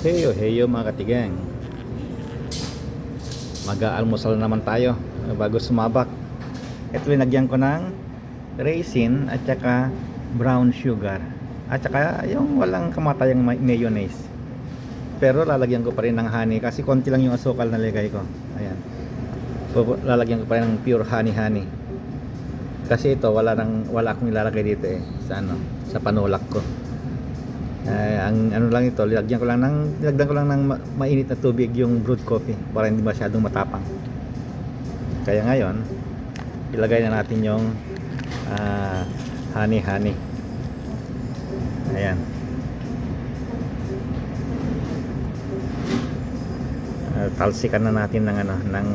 Heyo, heyo mga katigang. Mag-aalmusal naman tayo bago sumabak. Ito linagyan ko ng raisin at saka brown sugar. At saka yung walang kamatayang may- mayonnaise. Pero lalagyan ko pa rin ng honey kasi konti lang yung asukal na ligay ko. Ayan. Lalagyan ko pa rin ng pure honey honey. Kasi ito wala nang wala akong ilalagay dito eh sa ano, sa panulak ko. Eh, ang ano lang ito, lagyan ko lang ng nilagyan ko lang ng ma- mainit na tubig yung brewed coffee para hindi masyadong matapang. Kaya ngayon, ilagay na natin yung ah, honey honey. Ayan. Ah, talsikan na natin ng ano ng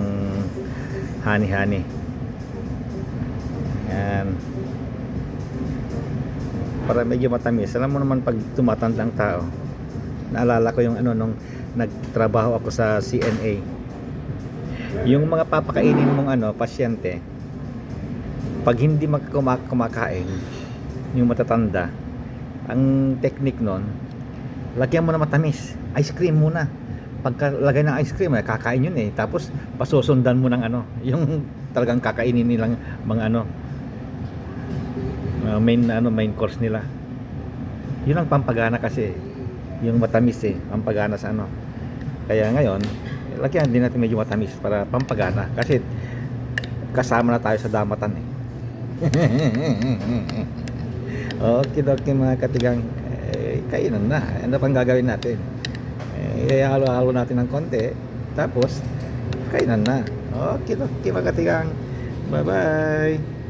honey honey. Para medyo matamis. Alam mo naman pag tumatanda ang tao, naalala ko yung ano nung nagtrabaho ako sa CNA. Yung mga papakainin mong ano, pasyente, pag hindi magkuma- kumakain, yung matatanda, ang technique nun, lagyan mo na matamis. Ice cream muna. Pagkalagay ng ice cream, eh, kakain yun eh. Tapos, pasusundan mo ng ano, yung talagang kakainin nilang mga ano, uh, main ano main course nila. Yun ang pampagana kasi. Yung matamis eh. Pampagana sa ano. Kaya ngayon lagyan din natin medyo matamis para pampagana. Kasi kasama na tayo sa damatan eh. Okay okay mga katigang. Eh, kainan na. Ano pang gagawin natin? Eh, halo-halo natin ng konti. Tapos kainan na. Okay okay mga katigang. Bye bye